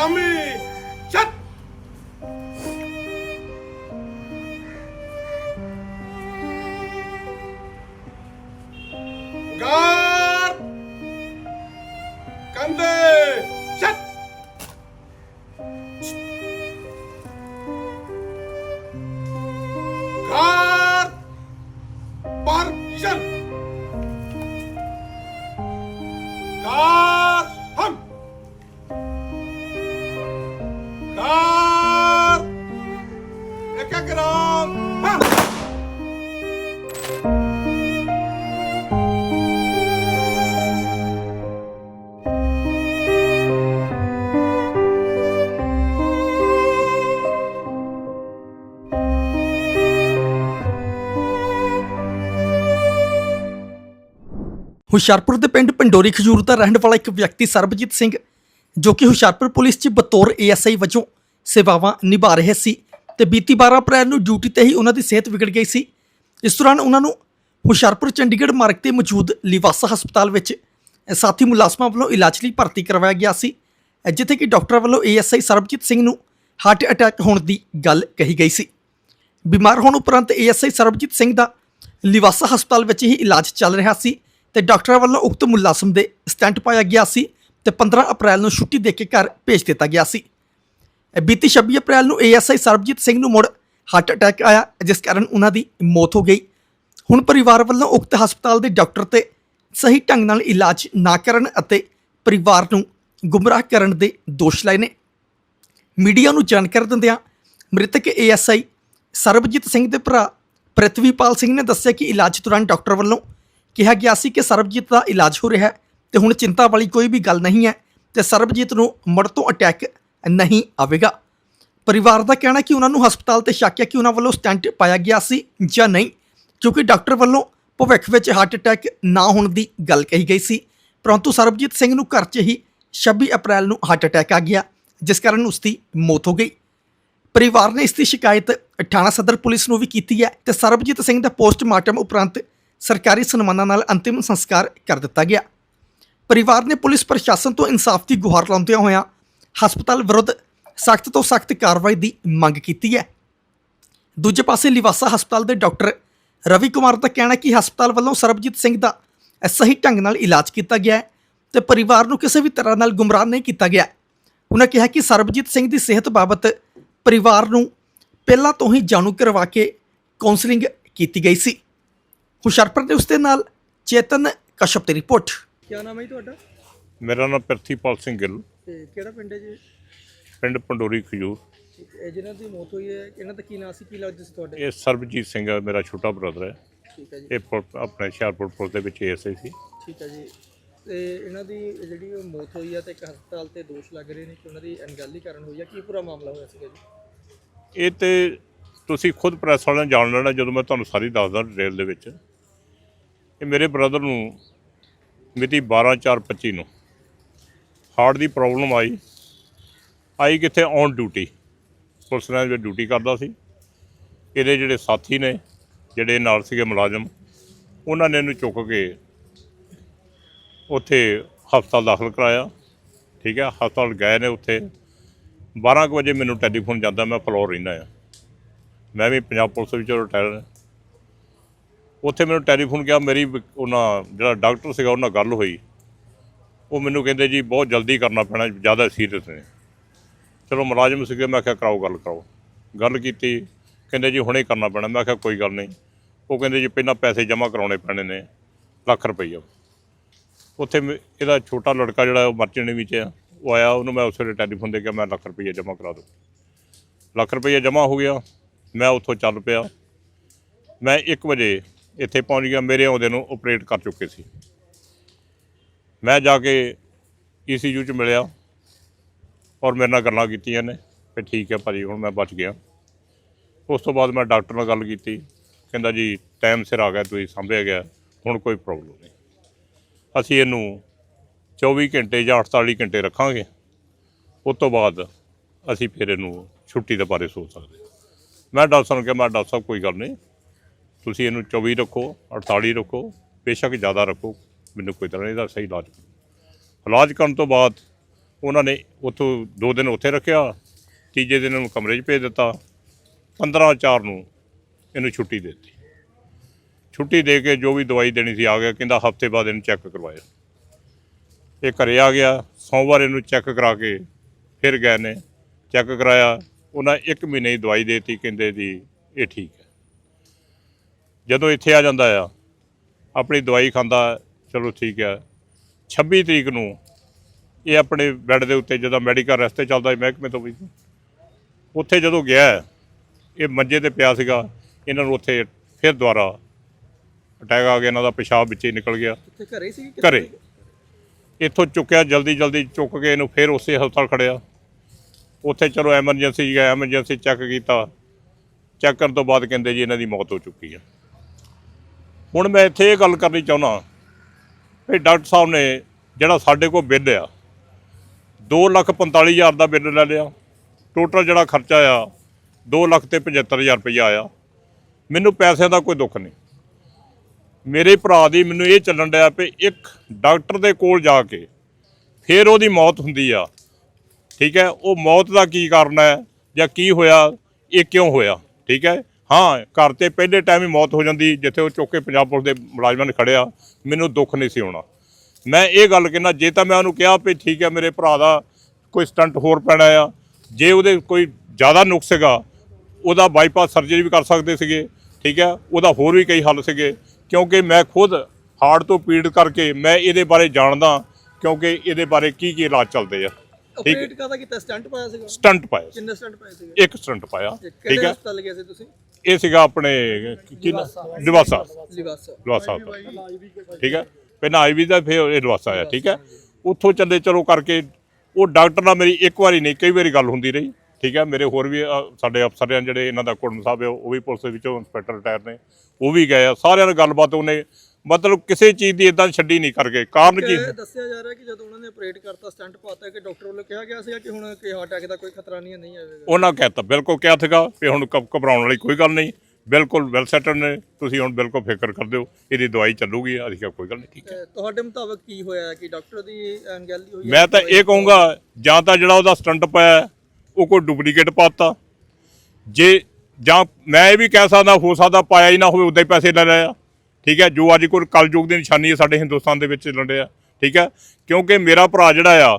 Tommy! Hoshiarpur ਦੇ ਪਿੰਡ ਪੰਡੋਰੀ ਖਜੂਰ ਦਾ ਰਹਿਣ ਵਾਲਾ ਇੱਕ ਵਿਅਕਤੀ ਸਰਬਜੀਤ ਸਿੰਘ, ਜੋ ਕਿ ਹੁਸ਼ਿਆਰਪੁਰ ਪੁਲਿਸ 'ਚ ਬਤੌਰ ਏਐਸਆਈ ਵਜੋਂ ਸੇਵਾਵਾਂ ਨਿਭਾ ਰਿਹਾ ਸੀ ਤੇ ਬੀਤੀ 12 ਅਪ੍ਰੈਲ ਨੂੰ ਡਿਊਟੀ ਤੇ ਹੀ ਉਹਨਾਂ ਦੀ ਸਿਹਤ ਵਿਗੜ ਗਈ ਸੀ। ਇਸ ਦੌਰਾਨ ਉਹਨਾਂ ਨੂੰ ਹੁਸ਼ਿਆਰਪੁਰ, ਚੰਡੀਗੜ੍ਹ ਮਾਰਗ ਤੇ ਮੌਜੂਦ ਲਿਵਾਸਾ ਹਸਪਤਾਲ ਵਿੱਚ ਸਾਥੀ ਮੁਲਾਜ਼ਮਾਂ ਵੱਲੋਂ ਇਲਾਜ ਲਈ ਭਰਤੀ ਕਰਵਾਇਆ ਗਿਆ ਸੀ। ਜਿੱਥੇ ਕਿ ਡਾਕਟਰ ਵੱਲੋਂ ਏਐਸਆਈ ਸਰਬਜੀਤ ਸਿੰਘ ਨੂੰ ਹਾਰਟ ਅਟੈਕ ਹੋਣ ਦੀ ਗੱਲ ਕਹੀ ਗਈ ਸੀ। ਬਿਮਾਰ ਹੋਣ ਉਪਰੰਤ ਏਐਸਆਈ ਸਰਬਜੀਤ ਸਿੰਘ ਦਾ ਲਿਵਾਸਾ ਹਸਪਤਾਲ ਵਿੱਚ ਹੀ ਇਲਾਜ ਚੱਲ ਰਿਹਾ ਸੀ ਤੇ ਡਾਕਟਰਾਂ ਵੱਲੋਂ ਉਕਤ ਮੁਲਾਜ਼ਮ ਦੇ ਸਟੈਂਟ ਪਾਇਆ ਗਿਆ ਸੀ ਤੇ 15 ਅਪ੍ਰੈਲ ਨੂੰ ਛੁੱਟੀ ਦੇ ਕੇ ਘਰ ਭੇਜ ਦਿੱਤਾ ਗਿਆ ਸੀ। ਬੀਤੀ 26 ਅਪ੍ਰੈਲ ਨੂੰ ਏਐਸਆਈ ਸਰਬਜੀਤ ਸਿੰਘ ਨੂੰ ਮੁੜ ਹਾਰਟ ਅਟੈਕ ਆਇਆ, ਜਿਸ ਕਾਰਨ ਉਹਨਾਂ ਦੀ ਮੌਤ ਹੋ ਗਈ। ਹੁਣ ਪਰਿਵਾਰ ਵੱਲੋਂ ਉਕਤ ਹਸਪਤਾਲ ਦੇ ਡਾਕਟਰ ਤੇ ਸਹੀ ਢੰਗ ਨਾਲ ਇਲਾਜ ਨਾ ਕਰਨ ਅਤੇ ਪਰਿਵਾਰ ਨੂੰ ਗੁੰਮਰਾਹ ਕਰਨ ਦੇ ਦੋਸ਼ ਲਾਏ ਨੇ। ਮੀਡੀਆ ਨੂੰ ਜਾਣਕਾਰੀ ਦਿੰਦਿਆਂ ਮ੍ਰਿਤਕ ਏਐਸਆਈ ਸਰਬਜੀਤ ਸਿੰਘ ਦੇ ਭਰਾ ਪ੍ਰਿਥਵੀਪਾਲ ਸਿੰਘ ਨੇ ਦੱਸਿਆ ਕਿ ਇਲਾਜ ਦੌਰਾਨ ਡਾਕਟਰ ਵੱਲੋਂ ਕਿਹਾ ਗਿਆ ਸੀ ਕਿ ਸਰਬਜੀਤ ਦਾ ਇਲਾਜ ਹੋ ਰਿਹਾ ਹੈ ਤੇ ਹੁਣ ਚਿੰਤਾ ਵਾਲੀ ਕੋਈ ਵੀ ਗੱਲ ਨਹੀਂ ਹੈ ਤੇ ਸਰਬਜੀਤ ਨੂੰ ਮੁੜ ਤੋਂ ਅਟੈਕ ਨਹੀਂ ਆਵੇਗਾ। ਪਰਿਵਾਰ ਦਾ ਕਹਿਣਾ ਕਿ ਉਹਨਾਂ ਨੂੰ ਹਸਪਤਾਲ ਤੇ ਸ਼ੱਕ ਹੈ ਕਿ ਉਹਨਾਂ ਵੱਲੋਂ ਸਟੈਂਟ ਪਾਇਆ ਗਿਆ ਸੀ ਜਾਂ ਨਹੀਂ, ਕਿਉਂਕਿ ਡਾਕਟਰ ਵੱਲੋਂ ਭਵਿੱਖ ਵਿੱਚ ਹਾਰਟ ਅਟੈਕ ਨਾ ਹੋਣ ਦੀ ਗੱਲ ਕਹੀ ਗਈ ਸੀ। ਪਰੰਤੂ ਸਰਬਜੀਤ ਸਿੰਘ ਨੂੰ ਘਰ 'ਚ ਹੀ 26 ਅਪ੍ਰੈਲ ਨੂੰ ਹਾਰਟ ਅਟੈਕ ਆ ਗਿਆ, ਜਿਸ ਕਾਰਨ ਉਸ ਦੀ ਮੌਤ ਹੋ ਗਈ। ਪਰਿਵਾਰ ਨੇ ਇਸ ਦੀ ਸ਼ਿਕਾਇਤ ਠਾਣਾ ਸਦਰ ਪੁਲਿਸ ਨੂੰ ਵੀ ਕੀਤੀ ਹੈ ਤੇ ਸਰਬਜੀਤ ਸਿੰਘ ਦਾ ਪੋਸਟਮਾਰਟਮ ਉਪਰੰਤ ਸਰਕਾਰੀ ਸਨਮਾਨਾਂ ਨਾਲ ਅੰਤਿਮ ਸੰਸਕਾਰ ਕਰ ਦਿੱਤਾ ਗਿਆ। ਪਰਿਵਾਰ ਨੇ ਪੁਲਿਸ ਪ੍ਰਸ਼ਾਸਨ ਤੋਂ ਇਨਸਾਫ ਦੀ ਗੁਹਾਰ ਲਾਉਂਦਿਆਂ ਹੋਇਆਂ ਹਸਪਤਾਲ ਵਿਰੁੱਧ ਸਖਤ ਤੋਂ ਸਖਤ ਕਾਰਵਾਈ ਦੀ ਮੰਗ ਕੀਤੀ ਹੈ। ਦੂਜੇ ਪਾਸੇ ਲਿਵਾਸਾ ਹਸਪਤਾਲ ਦੇ ਡਾਕਟਰ ਰਵੀ ਕੁਮਾਰ ਦਾ ਕਹਿਣਾ ਹੈ ਕਿ ਹਸਪਤਾਲ ਵੱਲੋਂ ਸਰਬਜੀਤ ਸਿੰਘ ਦਾ ਸਹੀ ਢੰਗ ਨਾਲ ਇਲਾਜ ਕੀਤਾ ਗਿਆ ਹੈ ਤੇ ਪਰਿਵਾਰ ਨੂੰ ਕਿਸੇ ਵੀ ਤਰ੍ਹਾਂ ਨਾਲ ਗੁੰਮਰਾਹ ਨਹੀਂ ਕੀਤਾ ਗਿਆ। ਉਹਨਾਂ ਕਿਹਾ ਕਿ ਸਰਬਜੀਤ ਸਿੰਘ ਦੀ ਸਿਹਤ ਬਾਬਤ ਪਰਿਵਾਰ ਨੂੰ ਪਹਿਲਾਂ ਤੋਂ ਹੀ ਜਾਣੂ ਕਰਵਾ ਕੇ ਕਾਉਂਸਲਿੰਗ ਕੀਤੀ ਗਈ ਸੀ। ਹੁਸ਼ਿਆਰਪੁਰ ਦੇ ਉਸਦੇ ਨਾਲ ਚੇਤਨ ਕਸ਼ਪ ਦੀ ਰਿਪੋਰਟ। ਕੀ ਨਾਮ ਹੈ ਜੀ ਤੁਹਾਡਾ? ਮੇਰਾ ਨਾਮ ਪ੍ਰਿਥੀਪਾਲ ਸਿੰਘ ਗਿੱਲ। ਤੇ ਕਿਹੜਾ ਪਿੰਡ ਹੈ ਜੀ? ਪਿੰਡ ਪੰਡੋਰੀ ਖਜੂਰ। ਇਹ ਜਿਹਨਾਂ ਦੀ ਮੌਤ ਹੋਈ ਹੈ ਇਹਨਾਂ ਦਾ ਕੀ ਨਾਮ ਸੀ ਕੀ ਲੱਗਦਾ ਸੀ ਤੁਹਾਡੇ? ਇਹ ਸਰਬਜੀਤ ਸਿੰਘ ਹੈ ਮੇਰਾ ਛੋਟਾ ਬ੍ਰਦਰ ਹੈ। ਠੀਕ ਹੈ ਜੀ। ਇਹ ਪੁਲ- ਆਪਣੇ ਹੁਸ਼ਿਆਰਪੁਰ ਪੁਲਿਸ ਦੇ ਵਿੱਚ ਏਐਸਆਈ ਸੀ। ਠੀਕ ਹੈ ਜੀ। ਤੇ ਇਹਨਾਂ ਦੀ ਜਿਹੜੀ ਉਹ ਮੌਤ ਹੋਈ ਹੈ ਤੇ ਇੱਕ ਹਸਪਤਾਲ ਤੇ ਦੋਸ਼ ਲੱਗ ਰਹੇ ਨੇ ਕਿ ਉਹਨਾਂ ਦੀ ਅਣਗਹਿਲੀ ਕਾਰਨ ਹੋਈ ਹੈ ਕੀ ਪੂਰਾ ਮਾਮਲਾ ਹੋਇਆ ਸੀਗਾ ਜੀ? ਇਹ ਤੇ ਤੁਸੀਂ ਖੁਦ ਪ੍ਰੈਸ ਵਾਲਿਆਂ ਨੇ ਜਾਣ ਲੈਣਾ ਜਦੋਂ ਮੈਂ ਤੁਹਾਨੂੰ ਸਾਰੀ ਦੱਸਦਾ ਡਿਟੇਲ ਦੇ ਵਿੱਚ। ਇਹ ਮੇਰੇ ਬ੍ਰਦਰ ਨੂੰ ਮਿਤੀ 12/4/25 ਨੂੰ। ਹਾਰਟ ਦੀ ਪ੍ਰੋਬਲਮ ਆਈ। ਆਈ ਕਿੱਥੇ? ਔਨ ਡਿਊਟੀ ਪੁਲਿਸ ਨੇ ਵਿੱਚ ਡਿਊਟੀ ਕਰਦਾ ਸੀ, ਇਹਦੇ ਜਿਹੜੇ ਸਾਥੀ ਨੇ, ਜਿਹੜੇ ਨਾਲ ਸੀਗੇ ਮੁਲਾਜ਼ਮ, ਉਹਨਾਂ ਨੇ ਇਹਨੂੰ ਚੁੱਕ ਕੇ ਉੱਥੇ ਹਸਪਤਾਲ ਦਾਖਲ ਕਰਾਇਆ। ਠੀਕ ਹੈ, ਹਸਪਤਾਲ ਗਏ ਨੇ ਉੱਥੇ। 12 ਕੁ ਵਜੇ ਮੈਨੂੰ ਟੈਲੀਫੋਨ ਜਾਂਦਾ, ਮੈਂ ਫਲੋਰ ਰਹਿੰਦਾ ਆ ਮੈਂ ਵੀ ਪੰਜਾਬ ਪੁਲਿਸ ਵਿੱਚੋਂ ਰਿਟਾਇਰ ਉੱਥੇ ਮੈਨੂੰ ਟੈਲੀਫੋਨ ਗਿਆ, ਮੇਰੀ ਉਹਨਾਂ, ਜਿਹੜਾ ਡਾਕਟਰ ਸੀਗਾ, ਉਹਨਾਂ ਨਾਲ ਗੱਲ ਹੋਈ। ਉਹ ਮੈਨੂੰ ਕਹਿੰਦੇ ਜੀ ਬਹੁਤ ਜਲਦੀ ਕਰਨਾ ਪੈਣਾ, ਜ਼ਿਆਦਾ ਸੀਰੀਅਸ ਨੇ। ਚਲੋ ਮੁਲਾਜ਼ਮ ਸੀਗੇ, ਮੈਂ ਕਿਹਾ ਕਰਾਓ, ਗੱਲ ਕਰਾਓ। ਗੱਲ ਕੀਤੀ, ਕਹਿੰਦੇ ਜੀ ਹੁਣੇ ਕਰਨਾ ਪੈਣਾ। ਮੈਂ ਕਿਹਾ ਕੋਈ ਗੱਲ ਨਹੀਂ। ਉਹ ਕਹਿੰਦੇ ਜੀ ਪਹਿਲਾਂ ਪੈਸੇ ਜਮ੍ਹਾਂ ਕਰਾਉਣੇ ਪੈਣੇ ਨੇ, ਲੱਖ ਰੁਪਈਆ। ਉੱਥੇ ਮੇ- ਇਹਦਾ ਛੋਟਾ ਲੜਕਾ ਜਿਹੜਾ ਉਹ ਮਰਚੈਂਟ ਵਿੱਚ ਆ, ਉਹ ਆਇਆ, ਉਹਨੂੰ ਮੈਂ ਉਸ ਵੇਲੇ ਟੈਲੀਫੋਨ ਦੇ ਕੇ ਮੈਂ ਲੱਖ ਰੁਪਈਆ ਜਮ੍ਹਾਂ ਕਰਾ ਦੋ ਲੱਖ ਰੁਪਈਆ ਜਮ੍ਹਾਂ ਹੋ ਗਿਆ, ਮੈਂ ਉੱਥੋਂ ਚੱਲ ਪਿਆ। ਮੈਂ 1 ਵਜੇ ਇੱਥੇ ਪਹੁੰਚ ਗਿਆ, ਮੇਰੇ ਆਉਂਦੇ ਨੂੰ ਆਪਰੇਟ ਕਰ ਚੁੱਕੇ ਸੀ। ਮੈਂ ਜਾ ਕੇ ਈਸੀਯੂ ਚ ਮਿਲਿਆ ਔਰ ਮੇਰੇ ਨਾਲ ਗੱਲਾਂ ਕੀਤੀਆਂ ਨੇ ਕਿ ਠੀਕ ਹੈ ਭਾਜੀ, ਹੁਣ ਮੈਂ ਬਚ ਗਿਆ। ਉਸ ਤੋਂ ਬਾਅਦ ਮੈਂ ਡਾਕਟਰ ਨਾਲ ਗੱਲ ਕੀਤੀ, ਕਹਿੰਦਾ ਜੀ ਟਾਈਮ ਸਿਰ ਆ ਗਿਆ, ਤੁਸੀਂ ਸੰਭਿਆ ਗਿਆ, ਹੁਣ ਕੋਈ ਪ੍ਰੋਬਲਮ ਨਹੀਂ। ਅਸੀਂ ਇਹਨੂੰ 24 ਘੰਟੇ ਜਾਂ 48 ਘੰਟੇ ਰੱਖਾਂਗੇ, ਉਸ ਤੋਂ ਬਾਅਦ ਅਸੀਂ ਫਿਰ ਇਹਨੂੰ ਛੁੱਟੀ ਦੇ ਬਾਰੇ ਸੋਚ ਸਕਦੇ ਮੈਂ ਡਾਕਟਰ ਸਾਹਿਬ ਨੂੰ ਕਿਹਾ, ਮੈਂ ਡਾਕਟਰ ਸਾਹਿਬ, ਕੋਈ ਗੱਲ ਨਹੀਂ, ਤੁਸੀਂ ਇਹਨੂੰ 24 ਰੱਖੋ 48 ਰੱਖੋ, ਬੇਸ਼ੱਕ ਜ਼ਿਆਦਾ ਰੱਖੋ। ਮੈਨੂੰ ਕੋਈ ਤਰ੍ਹਾਂ ਇਹਦਾ ਸਹੀ ਇਲਾਜ। ਇਲਾਜ ਕਰਨ ਤੋਂ ਬਾਅਦ ਉਹਨਾਂ ਨੇ ਉੱਥੋਂ ਦੋ ਦਿਨ ਉੱਥੇ ਰੱਖਿਆ, ਤੀਜੇ ਦਿਨ ਇਹਨੂੰ ਕਮਰੇ 'ਚ ਭੇਜ ਦਿੱਤਾ। 15 ਚਾਰ ਨੂੰ ਇਹਨੂੰ ਛੁੱਟੀ ਦੇ ਦਿੱਤੀ। ਛੁੱਟੀ ਦੇ ਕੇ ਜੋ ਵੀ ਦਵਾਈ ਦੇਣੀ ਸੀ ਆ ਗਿਆ, ਕਹਿੰਦਾ ਹਫ਼ਤੇ ਬਾਅਦ ਇਹਨੂੰ ਚੈੱਕ ਕਰਵਾਇਆ। ਇਹ ਘਰੇ ਆ ਗਿਆ, ਸੋਮਵਾਰ ਇਹਨੂੰ ਚੈੱਕ ਕਰਾ ਕੇ ਫਿਰ ਗਏ ਨੇ। ਚੈੱਕ ਕਰਾਇਆ, ਉਹਨਾਂ ਇੱਕ ਮਹੀਨੇ ਦੀ ਦਵਾਈ ਦੇਤੀ, ਕਹਿੰਦੇ ਜੀ ਇਹ ਠੀਕ ਹੈ। ਜਦੋਂ ਇੱਥੇ ਆ ਜਾਂਦਾ ਆ, ਆਪਣੀ ਦਵਾਈ ਖਾਂਦਾ ਚਲੋ ਠੀਕ ਹੈ। 26 ਤਰੀਕ ਨੂੰ ਇਹ ਆਪਣੇ ਬੈੱਡ ਦੇ ਉੱਤੇ ਜਦੋਂ ਮੈਡੀਕਲ ਰਸਤੇ ਚੱਲਦਾ ਸੀ ਮਹਿਕਮੇ ਤੋਂ ਵੀ ਉੱਥੇ ਜਦੋਂ ਗਿਆ ਇਹ ਮੰਜੇ ਤੇ ਪਿਆ ਸੀਗਾ ਇਹਨਾਂ ਨੂੰ ਉੱਥੇ ਫਿਰ ਦੁਬਾਰਾ ਅਟੈਕ ਆ ਗਿਆ ਇਹਨਾਂ ਦਾ ਪਿਸ਼ਾਬ ਵਿੱਚੇ ਹੀ ਨਿਕਲ ਗਿਆ। ਘਰੇ ਸੀ ਘਰੇ। ਇੱਥੋਂ ਚੁੱਕਿਆ ਜਲਦੀ ਜਲਦੀ ਚੁੱਕ ਕੇ ਇਹਨੂੰ ਫਿਰ ਉਸੇ ਹਸਪਤਾਲ ਖੜਿਆ। ਉੱਥੇ ਚਲੋ ਐਮਰਜੈਂਸੀ ਗਿਆ ਐਮਰਜੈਂਸੀ ਚੈੱਕ ਕੀਤਾ। ਚੈੱਕ ਕਰਨ ਤੋਂ ਬਾਅਦ ਕਹਿੰਦੇ ਜੀ ਇਹਨਾਂ ਦੀ ਮੌਤ ਹੋ ਚੁੱਕੀ ਹੈ। ਹੁਣ ਮੈਂ ਇੱਥੇ ਇਹ ਗੱਲ ਕਰਨੀ ਚਾਹੁੰਦਾ। ਵੀ ਡਾਕਟਰ ਸਾਹਿਬ ਨੇ ਜਿਹੜਾ ਸਾਡੇ ਕੋਲ ਬਿੱਲ ਆ 245000 ਦਾ ਬਿੱਲ ਲੈ ਲਿਆ। ਟੋਟਲ ਜਿਹੜਾ ਖਰਚਾ ਆ 2 ਲੱਖ ਤੇ 75000 ਰੁਪਇਆ ਆਇਆ। ਮੈਨੂੰ ਪੈਸਿਆਂ ਦਾ ਕੋਈ ਦੁੱਖ ਨਹੀਂ। ਮੇਰੇ ਭਰਾ ਦੀ ਮੈਨੂੰ ਇਹ ਚੱਲਣ ਡਿਆ ਵੀ ਇੱਕ ਡਾਕਟਰ ਦੇ ਕੋਲ ਜਾ ਕੇ ਫਿਰ ਉਹਦੀ ਮੌਤ ਹੁੰਦੀ ਆ। ਠੀਕ ਹੈ, ਉਹ ਮੌਤ ਦਾ ਕੀ ਕਾਰਨ ਹੈ ਜਾਂ ਕੀ ਹੋਇਆ, ਇਹ ਕਿਉਂ ਹੋਇਆ? ਠੀਕ ਹੈ ਹਾਂ ਘਰ ਤੇ ਪਹਿਲੇ ਟਾਈਮ ਹੀ ਮੌਤ ਹੋ ਜਾਂਦੀ ਜਿੱਥੇ ਉਹ ਚੁੱਕ ਕੇ ਪੰਜਾਬ ਪੁਲਿਸ ਦੇ ਮੁਲਾਜ਼ਮਾਂ ਨੇ ਖੜਿਆ ਮੈਨੂੰ ਦੁੱਖ ਨਹੀਂ ਸੀ ਹੋਣਾ। ਮੈਂ ਇਹ ਗੱਲ ਕਹਿੰਦਾ ਜੇ ਤਾਂ ਮੈਂ ਉਹਨੂੰ ਕਿਹਾ ਵੀ ਠੀਕ ਹੈ ਮੇਰੇ ਭਰਾ ਦਾ ਕੋਈ ਸਟੰਟ ਹੋਰ ਪੈਣਾ ਆ ਜੇ ਉਹਦੇ ਕੋਈ ਜ਼ਿਆਦਾ ਨੁਕਸ ਹੈਗਾ ਉਹਦਾ ਬਾਈਪਾਸ ਸਰਜਰੀ ਵੀ ਕਰ ਸਕਦੇ ਸੀਗੇ ਠੀਕ ਹੈ ਉਹਦਾ ਹੋਰ ਵੀ ਕਈ ਹੱਲ ਸੀਗੇ ਕਿਉਂਕਿ ਮੈਂ ਖੁਦ ਹਾਰਟ ਤੋਂ ਪੀੜ ਕਰਕੇ ਮੈਂ ਇਹਦੇ ਬਾਰੇ ਜਾਣਦਾ ਕਿਉਂਕਿ ਇਹਦੇ ਬਾਰੇ ਕੀ ਕੀ ਇਲਾਜ ਚੱਲਦੇ ਆ ਠੀਕ ਆਪਰੇਟ ਕਾਹਦਾ ਕੀਤਾ? ਸਟੰਟ ਪਾਇਆ ਸੀਗਾ? ਸਟੰਟ ਪਾਇਆ। ਕਿੰਨੇ ਸਟੰਟ ਪਾਏ ਸੀਗੇ? ਇੱਕ ਸਟੰਟ ਪਾਇਆ ਠੀਕ ਕਿਹੜੇ ਹੈ। ਹਸਪਤਾਲ ਗਏ ਸੀ ਤੁਸੀਂ? ਇਹ ਸੀਗਾ ਆਪਣੇ ਕੀ ਦਿਵਾਸਾ ਲਿਵਾਸਾ ਦਿਵਾਸਾ ਠੀਕ ਹੈ? ਪਹਿਲਾਂ ਆਈਵੀ ਦਾ ਫਿਰ ਇਹ ਦਿਵਾਸਾ ਆਇਆ ਠੀਕ ਹੈ? ਉੱਥੋਂ ਚੱਲੇ ਚਲੋ ਕਰਕੇ ਉਹ ਡਾਕਟਰ ਨਾਲ ਮੇਰੀ ਇੱਕ ਵਾਰੀ ਨਹੀਂ ਕਈ ਵਾਰੀ ਗੱਲ ਹੁੰਦੀ ਰਹੀ ਠੀਕ ਹੈ? ਮੇਰੇ ਹੋਰ ਵੀ ਸਾਡੇ ਅਫਸਰ ਆ ਜਿਹੜੇ ਇਹਨਾਂ ਦਾ ਕੁੜਮ ਸਾਹਿਬ ਉਹ ਵੀ ਪੁਲਿਸ ਦੇ ਵਿੱਚੋਂ ਇੰਸਪੈਕਟਰ ਰਿਟਾਇਰ ਨੇ ਉਹ ਵੀ ਗਏ ਆ ਸਾਰਿਆਂ ਨਾਲ ਗੱਲਬਾਤ ਉਹਨੇ ਮਤਲਬ ਕਿਸੇ ਚੀਜ਼ ਦੀ ਇਦਾਂ ਛੱਡੀ ਨਹੀਂ ਕਰਕੇ। ਕਾਰਨ ਕੀ ਕਿ ਦੱਸਿਆ ਜਾ ਰਿਹਾ ਕਿ ਜਦੋਂ ਉਹਨਾਂ ਨੇ ਆਪਰੇਟ ਕਰਤਾ ਸਟੰਟ ਪਾਤਾ ਕਿ ਡਾਕਟਰ ਵੱਲੋਂ ਕਿਹਾ ਗਿਆ ਸੀਗਾ ਕਿ ਹੁਣ ਕਿ ਹਾਰਟ ਅਟੈਕ ਦਾ ਕੋਈ ਖਤਰਾ ਨਹੀਂ ਹੈ ਨਹੀਂ ਆਵੇਗਾ ਉਹਨਾਂ ਕਹਿਤਾ ਬਿਲਕੁਲ ਕਿਹਾ ਸੀਗਾ ਵੀ ਹੁਣ ਘ- ਘਬਰਾਉਣ ਵਾਲੀ ਕੋਈ ਗੱਲ ਨਹੀਂ। ਬਿਲਕੁਲ ਵੈਲ ਸੈਟਲ ਨੇ ਤੁਸੀਂ ਹੁਣ ਬਿਲਕੁਲ ਫਿਕਰ ਕਰ ਦਿਓ ਇਹਦੀ ਦਵਾਈ ਚੱਲੂਗੀ ਅਸੀਂ ਕਿਹਾ ਕੋਈ ਗੱਲ ਨਹੀਂ ਠੀਕ ਹੈ। ਤੇ ਤੁਹਾਡੇ ਮੁਤਾਬਕ ਕੀ ਹੋਇਆ ਹੈ ਕਿ ਡਾਕਟਰ ਦੀ ਅਣਗਹਿਲੀ ਹੋਈ ਹੈ? ਮੈਂ ਤਾਂ ਇਹ ਕਹੂੰਗਾ ਜਾਂ ਤਾਂ ਜਿਹੜਾ ਉਹਦਾ ਸਟੰਟ ਪਾਇਆ ਉਹ ਕੋਈ ਡੁਪਲੀਕੇਟ ਪਾਤਾ। ਜੇ ਜਾਂ ਮੈਂ ਇਹ ਵੀ ਕਹਿ ਸਕਦਾ ਹੋ ਸਕਦਾ ਪਾਇਆ ਹੀ ਨਾ ਹੋਵੇ ਉਦਾਂ ਹੀ ਪੈਸੇ ਲੈ ਲਿਆ। ਠੀਕ ਹੈ, ਜੋ ਅੱਜ ਕੋਲ ਕਲਯੁਗ ਦੀ ਨਿਸ਼ਾਨੀ ਹੈ, ਸਾਡੇ ਹਿੰਦੁਸਤਾਨ ਦੇ ਵਿੱਚ ਚੱਲਣ ਡਿਆ, ਠੀਕ ਹੈ। ਕਿਉਂਕਿ ਮੇਰਾ ਭਰਾ ਜਿਹੜਾ ਆ,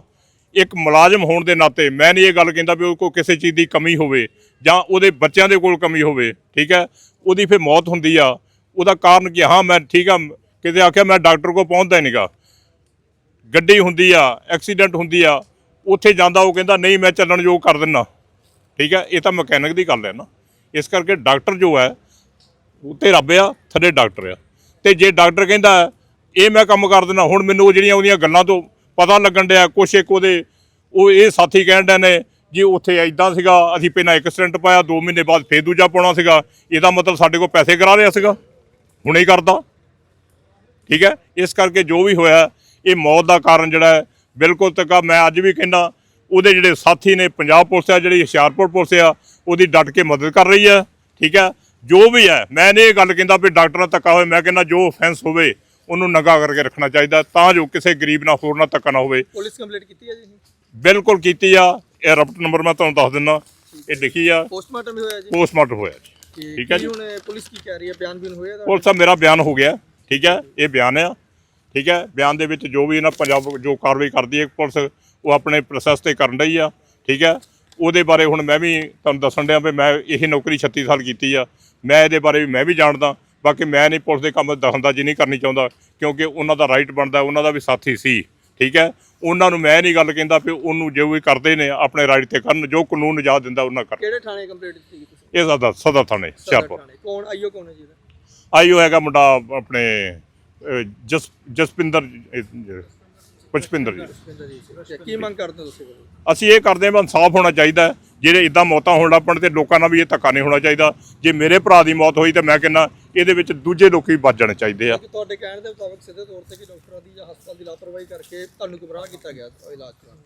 ਇੱਕ ਮੁਲਾਜ਼ਮ ਹੋਣ ਦੇ ਨਾਤੇ ਮੈਂ ਨਹੀਂ ਇਹ ਗੱਲ ਕਹਿੰਦਾ ਵੀ ਉਹ ਕੋਲ ਕਿਸੇ ਚੀਜ਼ ਦੀ ਕਮੀ ਹੋਵੇ ਜਾਂ ਉਹਦੇ ਬੱਚਿਆਂ ਦੇ ਕੋਲ ਕਮੀ ਹੋਵੇ, ਠੀਕ ਹੈ। ਉਹਦੀ ਫਿਰ ਮੌਤ ਹੁੰਦੀ ਆ, ਉਹਦਾ ਕਾਰਨ ਕੀ ਹਾਂ, ਮੈਂ ਠੀਕ ਆ, ਕਿਤੇ ਆਖਿਆ ਮੈਂ ਡਾਕਟਰ ਕੋਲ ਪਹੁੰਚਦਾ ਹੀ ਨਹੀਂਗਾ। ਗੱਡੀ ਹੁੰਦੀ ਆ, ਐਕਸੀਡੈਂਟ ਹੁੰਦੀ ਆ, ਉੱਥੇ ਜਾਂਦਾ, ਉਹ ਕਹਿੰਦਾ, ਨਹੀਂ, ਮੈਂ ਚੱਲਣ ਯੋਗ ਕਰ ਦਿੰਨਾ। ਠੀਕ ਹੈ, ਇਹ ਤਾਂ ਮਕੈਨਿਕ ਦੀ ਗੱਲ ਹੈ ਨਾ। ਇਸ ਕਰਕੇ ਡਾਕਟਰ ਜੋ ਹੈ, ਉੱਤੇ ਰੱਬ ਆ, ਥੱਲੇ ਡਾਕਟਰ ਆ। ਤੇ ਜੇ ਡਾਕਟਰ ਕਹਿੰਦਾ ਇਹ ਮੈਂ ਕੰਮ ਕਰ ਦਿੰਦਾ, ਹੁਣ ਮੈਨੂੰ ਉਹ ਜਿਹੜੀਆਂ ਉਹਦੀਆਂ ਗੱਲਾਂ ਤੋਂ ਪਤਾ ਲੱਗਣ ਡਿਆ, ਕੁਛ ਇੱਕ ਉਹਦੇ, ਉਹ ਇਹ ਸਾਥੀ ਕਹਿਣ ਡਿਆ ਨੇ ਜੀ ਉੱਥੇ ਐਦਾਂ ਸੀਗਾ, ਅਸੀਂ ਪਹਿਲਾਂ ਇੱਕ ਸਟੈਂਟ ਪਾਇਆ 2 ਮਹੀਨੇ ਬਾਅਦ ਫੇਰ ਦੂਜਾ ਪਾਉਣਾ ਸੀਗਾ, ਇਹਦਾ ਮਤਲਬ ਸਾਡੇ ਕੋਲ ਪੈਸੇ ਕਰਾ ਰਿਹਾ ਸੀਗਾ, ਹੁਣੇ ਹੀ ਕਰਦਾ। ਠੀਕ ਹੈ, ਇਸ ਕਰਕੇ ਜੋ ਵੀ ਹੋਇਆ, ਇਹ ਮੌਤ ਦਾ ਕਾਰਨ ਜਿਹੜਾ ਹੈ, ਬਿਲਕੁਲ ਤੱਕ ਮੈਂ ਅੱਜ ਵੀ ਕਹਿੰਦਾ, ਉਹਦੇ ਜਿਹੜੇ ਸਾਥੀ ਨੇ, ਪੰਜਾਬ ਪੁਲਿਸ ਆ, ਜਿਹੜੀ ਹੁਸ਼ਿਆਰਪੁਰ ਪੁਲਿਸ ਆ, ਉਹਦੀ ਡਟ ਕੇ ਮਦਦ ਕਰ ਰਹੀ ਹੈ, ਠੀਕ ਹੈ ਜੋ ਵੀ ਹੈ ਮੈਂ ਨਹੀਂ ਇਹ ਗੱਲ ਕਹਿੰਦਾ ਵੀ ਡਾਕਟਰ ਨਾਲ ਧੱਕਾ ਹੋਵੇ ਮੈਂ ਕਹਿੰਦਾ ਜੋ ਆਫੈਂਸ ਹੋਵੇ ਉਹਨੂੰ ਨੰਗਾ ਕਰਕੇ ਰੱਖਣਾ ਚਾਹੀਦਾ ਤਾਂ ਜੋ ਕਿਸੇ ਗਰੀਬ ਨਾਲ ਹੋਰ ਨਾਲ ਧੱਕਾ ਨਾ ਹੋਵੇ। ਪੁਲਿਸ ਕੰਪਲੀਟ ਕੀਤੀ ਹੈ ਜੀ ਬਿਲਕੁਲ ਕੀਤੀ ਆ ਇਹ ਰਪਟ ਨੰਬਰ ਮੈਂ ਤੁਹਾਨੂੰ ਦੱਸ ਦਿੰਦਾ ਇਹ ਲਿਖੀ ਆ। ਪੋਸਟਮਾਰਟਮ ਹੋਇਆ ਜੀ? ਪੋਸਟਮਾਰਟਮ ਹੋਇਆ ਜੀ। ਠੀਕ ਹੈ ਜੀ। ਹੁਣ ਪੁਲਿਸ ਕੀ ਕਹਿ ਰਹੀ ਹੈ? ਬਿਆਨ ਬਿਨ ਹੋਇਆ ਪੁਲਿਸ ਸਾਹਿਬ ਮੇਰਾ ਬਿਆਨ ਹੋ ਗਿਆ ਠੀਕ ਹੈ ਇਹ ਬਿਆਨ ਆ ਠੀਕ ਹੈ ਬਿਆਨ ਦੇ ਵਿੱਚ ਜੋ ਵੀ ਇਹਨਾਂ ਪੰਜਾਬ ਜੋ ਕਾਰਵਾਈ ਕਰਦੀ ਹੈ ਪੁਲਿਸ ਉਹ ਆਪਣੇ ਪ੍ਰੋਸੈਸ ਤੇ ਕਰਨ ਰਹੀ ਆ ਠੀਕ ਹੈ ਉਹਦੇ ਬਾਰੇ ਹੁਣ ਮੈਂ ਵੀ ਤੁਹਾਨੂੰ ਦੱਸਣ ਡਿਆ ਵੀ ਮੈਂ ਇਹ ਨੌਕਰੀ 36 ਸਾਲ ਕੀਤੀ ਆ ਮੈਂ ਇਹਦੇ ਬਾਰੇ ਵੀ ਮੈਂ ਵੀ ਜਾਣਦਾ ਬਾਕੀ ਮੈਂ ਨਹੀਂ ਪੁਲਿਸ ਦੇ ਕੰਮ ਦਖਲਅੰਦਾਜ਼ੀ ਨਹੀਂ ਕਰਨੀ ਚਾਹੁੰਦਾ ਕਿਉਂਕਿ ਉਹਨਾਂ ਦਾ ਰਾਈਟ ਬਣਦਾ ਉਹਨਾਂ ਦਾ ਵੀ ਸਾਥੀ ਸੀ ਠੀਕ ਹੈ? ਉਹਨਾਂ ਨੂੰ ਮੈਂ ਨਹੀਂ ਗੱਲ ਕਹਿੰਦਾ ਵੀ ਉਹਨੂੰ ਜੋ ਵੀ ਕਰਦੇ ਨੇ ਆਪਣੇ ਰਾਈਟ ਤੇ ਕਰਨ ਜੋ ਕਾਨੂੰਨ ਇਜਾਜ਼ਤ ਦਿੰਦਾ ਉਹਨਾਂ ਕਰ ਕਿਹੜੇ ਥਾਣੇ ਕੰਪਲੀਟ ਕੀਤੀ ਤੁਸੀਂ? ਇਹ ਸਦਾ ਸਦਾ ਥਾਣੇ ਥਾਣੇ। ਕੌਣ ਆਈਓ ਕੌਣ ਹੈ ਜੀ? ਆਈਓ ਹੈਗਾ ਮੁੰਡਾ ਆਪਣੇ ਜਸ ਜਸਪਿੰਦਰ ਪੁਸ਼ਪਿੰਦਰ ਜੀ। ਕੀ ਮੰਗ ਕਰਦੇ ਹੋ ਤੁਸੀਂ ਅਸੀਂ ਇਹ ਕਰਦੇ ਹਾਂ ਵੀ ਇਨਸਾਫ ਹੋਣਾ ਚਾਹੀਦਾ ਹੈ। ਜਿਹੜੇ ਇਦਾਂ ਮੌਤਾਂ ਹੋਣ ਲੱਗ ਪਣ ਤੇ ਲੋਕਾਂ ਨਾਲ ਵੀ ਇਹ ਧੱਕਾ ਨਹੀਂ ਹੋਣਾ ਚਾਹੀਦਾ। ਜੇ ਮੇਰੇ ਭਰਾ ਦੀ ਮੌਤ ਹੋਈ ਤਾਂ ਮੈਂ ਕਹਿੰਦਾ ਇਹਦੇ ਵਿੱਚ ਦੂਜੇ ਲੋਕੀ ਬਚ ਜਾਣੇ ਚਾਹੀਦੇ ਆ। ਕਿ ਤੁਹਾਡੇ ਕਹਿਣ ਦੇ ਮੁਤਾਬਕ ਸਿੱਧੇ ਤੌਰ ਤੇ ਕਿ ਡਾਕਟਰਾਂ ਦੀ ਜਾਂ ਹਸਪਤਾਲ ਦੀ ਲਾਪਰਵਾਹੀ ਕਰਕੇ ਤੁਹਾਨੂੰ ਗੁੰਮਰਾਹ ਕੀਤਾ ਗਿਆ ਇਲਾਜ ਕਰਾਉਣ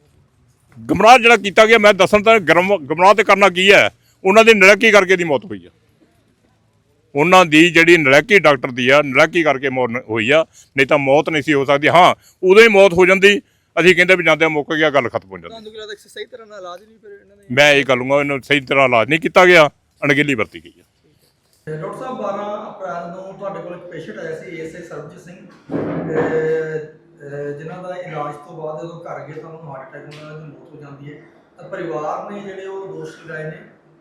ਗਮਰਾਹ ਜਿਹੜਾ ਕੀਤਾ ਗਿਆ ਮੈਂ ਦੱਸਣ ਤਾਂ ਗਰਮ ਗਮਰਾਹ ਤੇ ਕਰਨਾ ਕੀ ਹੈ? ਉਹਨਾਂ ਦੀ ਨਲਕੀ ਕਰਕੇ ਦੀ ਮੌਤ ਹੋਈ ਆ। ਉਹਨਾਂ ਦੀ ਜਿਹੜੀ ਨਲਕੀ ਡਾਕਟਰ ਦੀ ਆ ਨਲਕੀ ਕਰਕੇ ਮੌਤ ਹੋਈ ਆ ਨਹੀਂ ਤਾਂ ਮੌਤ ਨਹੀਂ ਸੀ ਹੋ ਸਕਦੀ। ਹਾਂ ਉਦੋਂ ਹੀ ਮੌਤ ਹੋ ਜਾਂਦੀ। ਅਸੀਂ ਕਹਿੰਦੇ ਵੀ ਜਾਂਦੇ ਮੁੱਕ ਗਿਆ ਗੱਲ ਖਤਮ ਹੋ ਜਾਂਦੀ। ਤੁਹਾਨੂੰ ਕੀ ਲੱਗਦਾ ਕਿ ਸਹੀ ਤਰ੍ਹਾਂ ਨਾਲ ਇਲਾਜ ਨਹੀਂ ਫਿਰ ਇਹਨਾਂ ਨੇ? ਮੈਂ ਇਹ ਕਹੂੰਗਾ ਇਹਨੂੰ ਸਹੀ ਤਰ੍ਹਾਂ ਇਲਾਜ ਨਹੀਂ ਕੀਤਾ ਗਿਆ ਅਣਗਹਿਲੀ ਵਰਤੀ ਗਈ ਆ। ਡਾਕਟਰ ਸਾਹਿਬ 12 ਅਪ੍ਰੈਲ ਨੂੰ ਤੁਹਾਡੇ ਕੋਲ ਇੱਕ ਪੇਸ਼ੈਂਟ ਆਇਆ ਸੀ ਏਐਸਏ ਸਰਬਜੀਤ ਸਿੰਘ। ਜਿਨ੍ਹਾਂ ਦਾ ਇਲਾਜ ਤੋਂ ਬਾਅਦ ਜਦੋਂ ਘਰ ਗਏ ਤਾਂ ਉਹਨੂੰ ਹਾਰਟ ਅਟੈਕ ਨਾਲ ਮੌਤ ਹੋ ਜਾਂਦੀ ਹੈ। ਤਾਂ ਪਰਿਵਾਰ ਨੇ ਜਿਹੜੇ ਉਹ ਦੋਸ਼ ਲਗਾਏ ਨੇ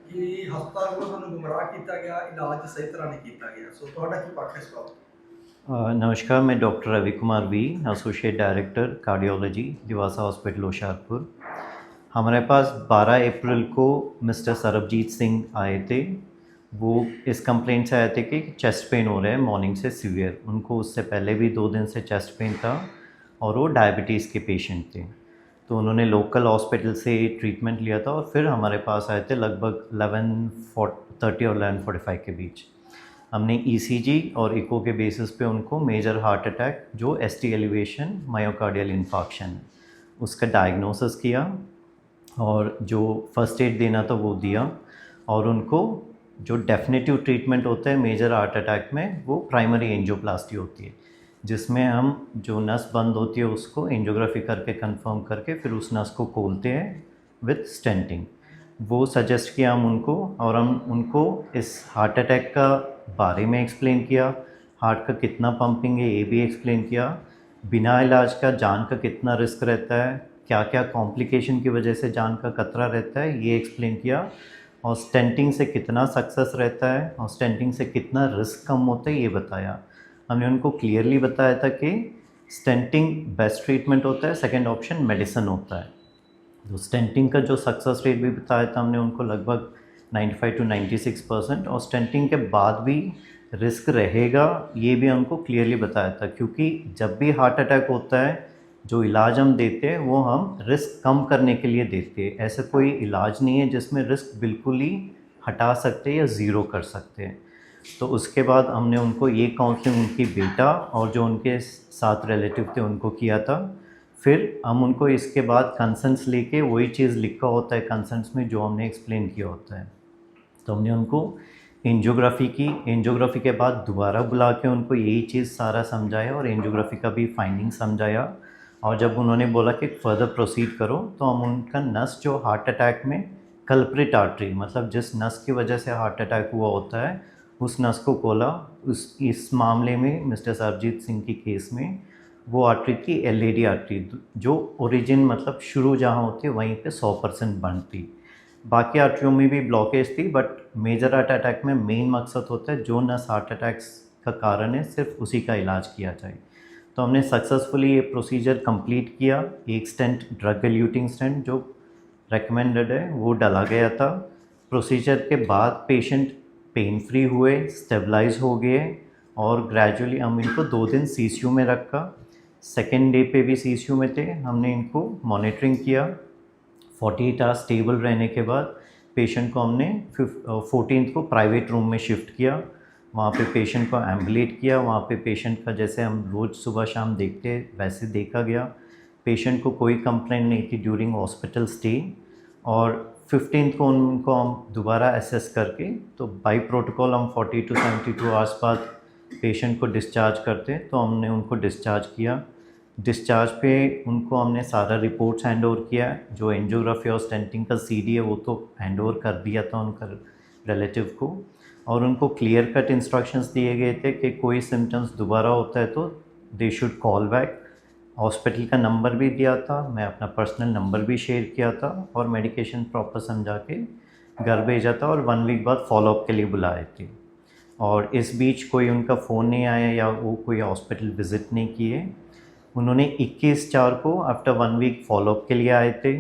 ਕਿ ਹਸਪਤਾਲ ਵੱਲੋਂ ਤੁਹਾਨੂੰ ਗੁੰਮਰਾਹ ਕੀਤਾ ਗਿਆ ਇਲਾਜ ਸਹੀ ਤਰ੍ਹਾਂ ਨਹੀਂ ਕੀਤਾ ਗਿਆ ਸੋ ਤੁਹਾਡਾ ਕੀ ਪੱਖ ਹੈ ਇਸ ਬਾਬਤ अ, नमस्कार मैं doctor Ravi Kumar V associate director cardiology Divasa hospital Hoshiarpur हमारे पास 12 अप्रैल को मिस्टर सरबजीत सिंह आए थे वो इस कंप्लेंट से आए थे कि चेस्ट पेन हो रहा है मॉर्निंग से सीवियर उनको उससे पहले भी दो दिन से चेस्ट पेन था और वो डायबिटीज़ के पेशेंट थे तो उन्होंने लोकल हॉस्पिटल से ट्रीटमेंट लिया था और फिर हमारे पास आए थे लगभग 11 थर्टी और 11 फोर्टी फाइव के बीच। हमने ईसीजी और इको के बेसिस पे उनको मेजर हार्ट अटैक जो S T elevation myocardial infarction उसका डायग्नोसिस किया और जो फ़र्स्ट एड देना था वो दिया और उनको जो डेफिनेटिव ट्रीटमेंट होता है मेजर हार्ट अटैक में, वो प्राइमरी एंजियोप्लास्टी होती है। जिसमें हम जो नस बंद होती है उसको एंजियोग्राफी करके कंफर्म करके फिर उस नस को खोलते हैं विथ स्टेंटिंग वो सजेस्ट किया हम उनको और हम उनको इस हार्ट अटैक का बारे में एक्सप्लेन किया हार्ट का कितना पंपिंग है ये भी एक्सप्लेन किया, बिना इलाज का जान का कितना रिस्क रहता है क्या क्या कॉम्प्लिकेशन की वजह से जान का खतरा रहता है, ये एक्सप्लेन किया और स्टेंटिंग से कितना सक्सेस रहता है और स्टेंटिंग से कितना रिस्क कम होता है ये बताया। हमने उनको क्लियरली बताया था कि स्टेंटिंग बेस्ट ट्रीटमेंट होता है सेकेंड ऑप्शन मेडिसिन होता है। तो स्टेंटिंग का जो सक्सेस रेट भी बताया था हमने, उनको लगभग 95 टू 96 परसेंट और स्टेंटिंग के बाद भी रिस्क रहेगा, ये भी हमको क्लियरली बताया था। क्योंकि जब भी हार्ट अटैक होता है, जो इलाज हम देते हैं, वो हम रिस्क कम करने के लिए देते हैं। ऐसा कोई इलाज नहीं है जिसमें रिस्क बिल्कुल ही हटा सकते या ज़ीरो कर सकते हैं। तो उसके बाद हमने उनको, ये काउंसलिंग उनकी बेटा और जो उनके साथ रिलेटिव थे उनको किया था। फिर हम उनको इसके बाद कंसेंट्स लेके वही चीज़ लिखा होता है कंसेंट्स में जो हमने एक्सप्लेन किया होता है। तो हमने उनको एंजियोग्राफी की। एंजियोग्राफी के बाद दोबारा बुला के उनको यही चीज़ सारा समझाया और एंजियोग्राफी का भी फाइंडिंग समझाया। और जब उन्होंने बोला कि फर्दर प्रोसीड करो तो हम उनका नस जो हार्ट अटैक में कल्प्रिट आर्टरी मतलब जिस नस की वजह से हार्ट अटैक हुआ होता है उस नस को खोला उस, इस मामले में मिस्टर सरबजीत सिंह की केस में वो आर्टरी थी एल आर्टरी, जो ओरिजिन मतलब शुरू जहाँ होती वहीं पे 100 परसेंट बनती। बाकी आर्टरियों में भी ब्लॉकेज थी, बट मेजर हार्ट अटैक में मेन मकसद होता है जो नस हार्ट अटैक्स का कारण है, सिर्फ़ उसी का इलाज किया जाए। तो हमने सक्सेसफुली ये प्रोसीजर कंप्लीट किया। एक स्टेंट, ड्रग एल्यूटिंग स्टेंट जो रेकमेंडेड है, वो डाला गया था। प्रोसीजर के बाद पेशेंट पेन फ्री हुए स्टेबलाइज हो गए और ग्रेजुअली हम इनको दो दिन सी सी यू में रखा। सेकेंड डे पे भी सी सी यू में थे, हमने इनको मॉनिटरिंग किया। 48 आवर्स स्टेबल रहने के बाद पेशेंट को हमने फोर्टीन को प्राइवेट रूम में शिफ्ट किया। वहाँ पे पेशेंट को एम्बुलेट किया। वहाँ पे पेशेंट का जैसे हम रोज़ सुबह शाम देखते, वैसे देखा गया। पेशेंट को कोई कंप्लेंट नहीं थी ड्यूरिंग हॉस्पिटल स्टे और फिफ्टीन को उनको हम दोबारा एसेस करके तो बाई प्रोटोकॉल हम 40 टू 72 आवर्स बाद पेशेंट को डिस्चार्ज करते तो हमने उनको डिस्चार्ज किया। डिस्चार्ज पे उनको हमने सारा रिपोर्ट्स हैंड ओवर किया, जो एंजियोग्राफी और स्टेंटिंग का सीडी है, वो तो हैंड ओवर कर दिया था उनका रिलेटिव को। और उनको क्लियर कट इंस्ट्रक्शंस दिए गए थे कि कोई सिम्टम्स दोबारा होता है तो they should call back hospital का नंबर भी दिया था, मैं अपना पर्सनल नंबर भी शेयर किया था और मेडिकेशन प्रॉपर समझा के घर भेजा था और वन वीक बाद फॉलोअप के लिए बुलाए थे। और इस बीच कोई उनका फ़ोन नहीं आया या वो कोई हॉस्पिटल विज़िट नहीं किए। उन्होंने 21 चार को आफ्टर वन वीक फॉलोअप के लिए आए थे।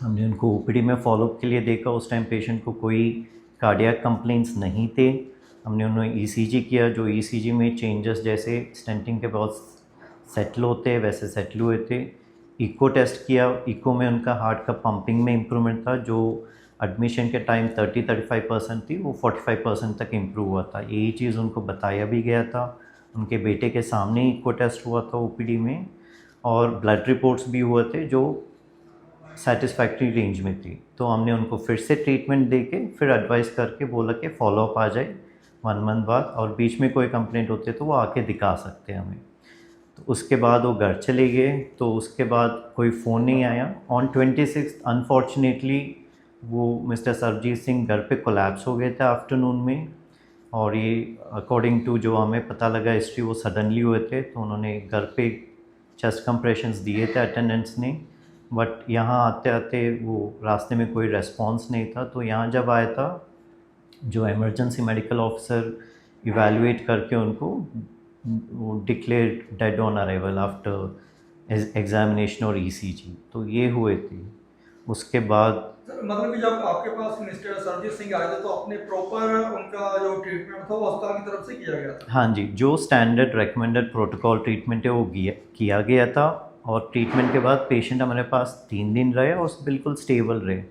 हमने उनको ओपीडी में फॉलोअप के लिए देखा, उस टाइम पेशेंट को कोई कार्डियक कंप्लेंट्स नहीं थे। हमने उन्हें ईसीजी किया, जो ईसीजी में चेंजेस जैसे स्टेंटिंग के बहुत सेटल होते, वैसे सेटल हुए थे। इको टेस्ट किया। इको में उनका हार्ट का पंपिंग में इम्प्रूवमेंट था, जो एडमिशन के टाइम 30 35 परसेंट थी, वो 45 परसेंट तक इम्प्रूव हुआ था। यही चीज़ उनको बताया भी गया था। उनके बेटे के सामने इको टेस्ट हुआ था ओपीडी में, और ब्लड रिपोर्ट्स भी हुए थे, जो सेटिस्फैक्ट्री रेंज में थी। तो हमने उनको फिर से ट्रीटमेंट दे के फिर एडवाइस करके बोला कि फॉलोअप आ जाए वन मंथ बाद, और बीच में कोई कंप्लेंट होती तो वो आके दिखा सकते हैं हमें। तो उसके बाद वो घर चले गए तो उसके बाद कोई फ़ोन नहीं आया। ऑन ट्वेंटी सिक्स अनफॉर्चुनेटली वो मिस्टर सरबजीत सिंह घर पे कोलैप्स हो गए थे आफ्टरनून में। और ये अकॉर्डिंग टू जो हमें पता लगा हिस्ट्री वो सडनली हुए थे तो उन्होंने घर पे चेस्ट कंप्रेशंस दिए थे अटेंडेंट्स ने। बट यहाँ आते आते वो रास्ते में कोई रेस्पॉन्स नहीं था। तो यहाँ जब आया था, जो इमरजेंसी मेडिकल ऑफिसर इवेलुएट करके उनको declare dead on arrival after examination और ईसीजी तो ये हुए थे। उसके बाद सर मतलब कि जब आपके पास मिस्टर सरजीत सिंह आए थे तो अपने प्रॉपर उनका जो ट्रीटमेंट था वो अस्पताल की तरफ़ से किया गया था? हाँ जी जो स्टैंडर्ड रेकमेंडेड प्रोटोकॉल ट्रीटमेंट है वो किया किया गया था। और ट्रीटमेंट के बाद पेशेंट हमारे पास तीन दिन रहे और बिल्कुल स्टेबल रहे।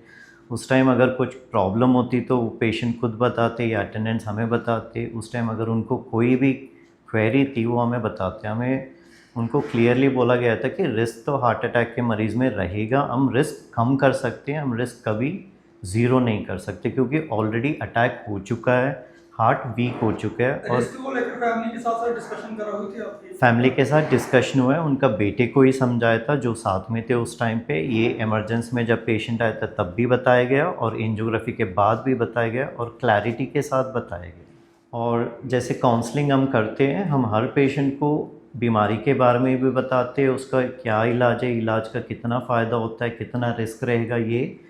उस टाइम अगर कुछ प्रॉब्लम होती तो पेशेंट खुद बताते या अटेंडेंट्स हमें बताते। उस टाइम अगर उनको कोई भी क्वेरी थी वो हमें बताते हैं। हमें उनको क्लियरली बोला गया था कि रिस्क तो हार्ट अटैक के मरीज़ में रहेगा। हम रिस्क कम कर सकते हैं हम रिस्क कभी ज़ीरो नहीं कर सकते क्योंकि ऑलरेडी अटैक हो चुका है हार्ट वीक हो चुका है और फैमिली के साथ साथ डिस्कशन करा हुई थी फैमिली के साथ डिस्कशन हुआ है। उनका बेटे को ही समझाया था जो साथ में थे उस टाइम पे। ये इमरजेंसी में जब पेशेंट आया था तब भी बताया गया और एंजियोग्राफी के बाद भी बताया गया और क्लैरिटी के साथ बताया गया। और जैसे काउंसलिंग हम करते हैं, हम हर पेशेंट को बीमारी के बारे में भी बताते हैं, उसका क्या इलाज है, इलाज का कितना फ़ायदा होता है, कितना रिस्क रहेगा, ये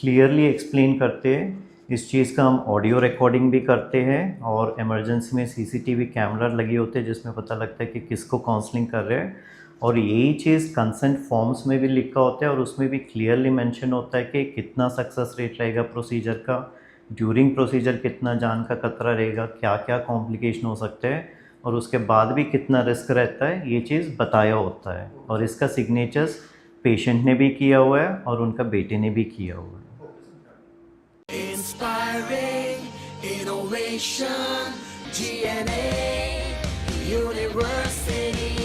क्लियरली एक्सप्लेन करते हैं। इस चीज़ का हम ऑडियो रिकॉर्डिंग भी करते हैं और इमरजेंसी में सीसीटीवी कैमरा लगे होते हैं, जिसमें पता लगता है कि किसको काउंसलिंग कर रहे हैं। और यही चीज़ कंसेंट फॉर्म्स में भी लिखा होता है और उसमें भी क्लियरली मेंशन होता है कि कितना सक्सेस रेट रहेगा प्रोसीजर का। ड्यूरिंग प्रोसीजर कितना जान का खतरा रहेगा क्या क्या कॉम्प्लिकेशन हो सकते हैं और उसके बाद भी कितना रिस्क रहता है ये चीज़ बताया होता है और इसका सिग्नेचर्स पेशेंट ने भी किया हुआ है और उनका बेटे ने भी किया हुआ है innovation, GNA University.